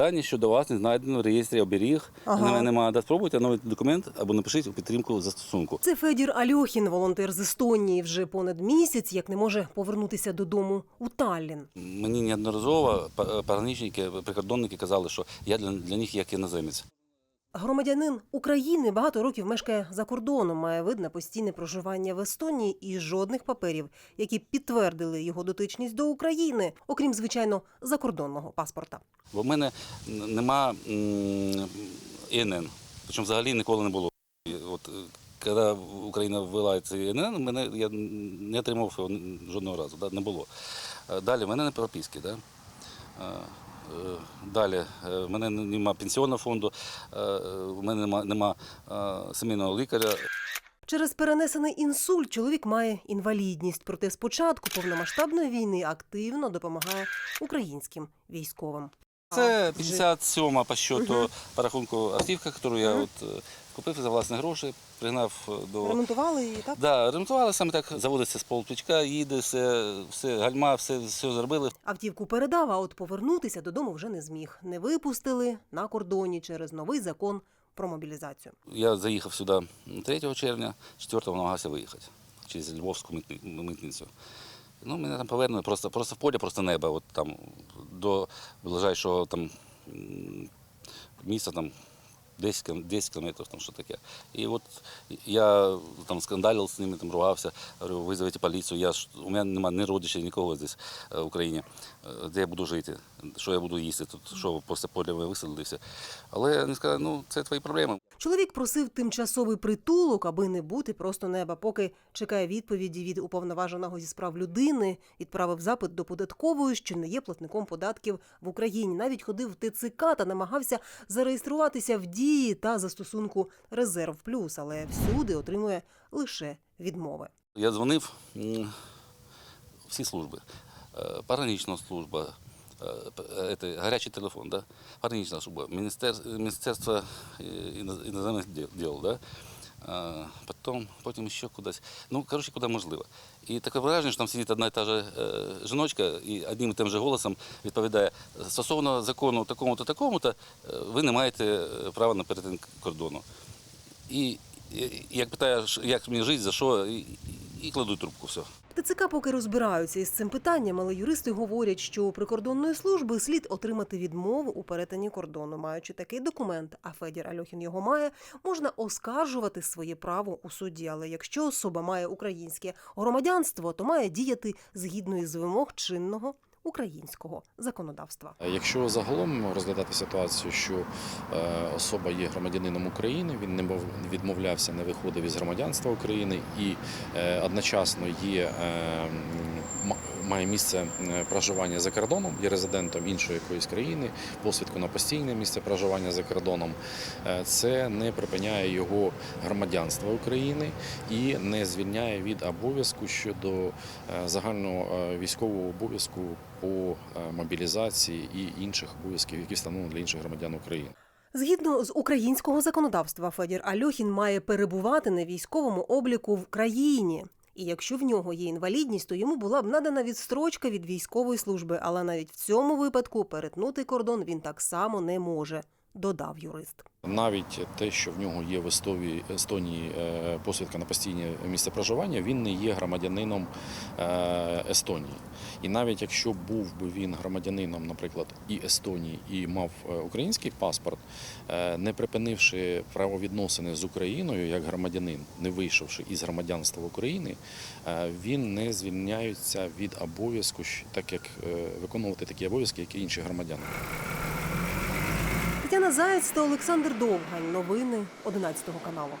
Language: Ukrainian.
дані щодо вас не знайдено в реєстрі оберіг. Ага. Немає, да, спробуйте новий документ або напишіть у підтримку застосунку. Це Федір Альохін, волонтер з Естонії, вже понад місяць, як не може повернутися додому у Таллін. Мені неодноразово пограничники, прикордонники казали, що я для, для них як іноземець. Громадянин України багато років мешкає за кордоном, має вид на постійне проживання в Естонії і жодних паперів, які підтвердили його дотичність до України, окрім звичайно закордонного паспорта. Бо в мене нема ІНН, причому взагалі ніколи не було. От е, коли Україна ввела цей ІНН, мене я не отримав жодного разу, да, не було. Е, Далі в мене не прописки, да? Е, Далі е, в мене немає пенсіонного фонду, е, в мене нема, нема сімейного лікаря. Через перенесений інсульт чоловік має інвалідність, проте спочатку повномасштабної війни активно допомагає українським військовим. Це А, вже- 57-ма по счету по рахунку автівка, яку я от, купив за власні гроші, пригнав е, до. Ремонтували її, так? Да, ремонтували саме так, заводиться з полтичка, їде, все, все гальма, все, все зробили. Автівку передав, а от повернутися додому вже не зміг. Не випустили на кордоні через новий закон про мобілізацію. Я заїхав сюди 3 червня, 4 намагався виїхати через Львовську митницю. Ну, мене там повернули просто, просто в полі, просто небо, от там до ближайшого там м, місця там 10, 10 кілометрів, там що таке. І от я там скандалив з ними, там ругався, говорю, визовіть поліцію, я у мене немає ні родичів, нікого здесь е, в Україні, Е, де я буду жити, що я буду їсти тут, що після поля ви висадили, і все. Але вони сказали, ну це твої проблеми. Чоловік просив тимчасовий притулок, аби не бути просто неба. Поки чекає відповіді від уповноваженого зі справ людини, відправив запит до податкової, що не є платником податків в Україні. Навіть ходив в ТЦК та намагався зареєструватися в дії та застосунку Резерв Плюс, але всюди отримує лише відмови. Я дзвонив всі служби. Е, Погранична служба, п- е, гарячий телефон, да? погранична служба, е, іноз- іноземних діл, діл да? Е, потім, потім ще кудись. Ну, коротше, куди можливо. І таке враження, що там сидить одна і та же е, жіночка і одним і тим же голосом відповідає, стосовно закону такому-то, такому-то, е, ви не маєте е, права на перетин кордону. І, як питаєш, як мені жити, за що, і, кладуть трубку, все. ТЦК поки розбираються із цим питанням, але юристи говорять, що у прикордонної служби слід отримати відмову у перетині кордону. Маючи такий документ, а Федір Альохін його має, можна оскаржувати своє право у суді. Але якщо особа має українське громадянство, то має діяти згідно із вимог чинного українського законодавства. Якщо загалом розглядати ситуацію, що е, особа є громадянином України, він не мов- відмовлявся, не виходив із громадянства України і е, одночасно є е, має місце е, проживання за кордоном, є резидентом іншої якоїсь країни, посвідку на постійне місце проживання за кордоном, е, це не припиняє його громадянства України і не звільняє від обов'язку щодо е, загального військового обов'язку по мобілізації і інших обов'язків, які встановлені для інших громадян України. Згідно з українського законодавства, Федір Альохін має перебувати на військовому обліку в країні. І якщо в нього є інвалідність, то йому була б надана відстрочка від військової служби, але навіть в цьому випадку перетнути кордон він так само не може, додав юрист. Навіть те, що в нього є в Естонії е, посвідка на постійне місце проживання, він не є громадянином е, Естонії. І навіть якщо був би він громадянином, наприклад, і Естонії, і мав е, український паспорт, не припинивши правовідносини з Україною як громадянин, не вийшовши із громадянства України, він не звільняється від обов'язку, так як виконувати такі обов'язки, як і інші громадяни. Тетяна Заєць та Олександр Довгань. Новини 11 каналу.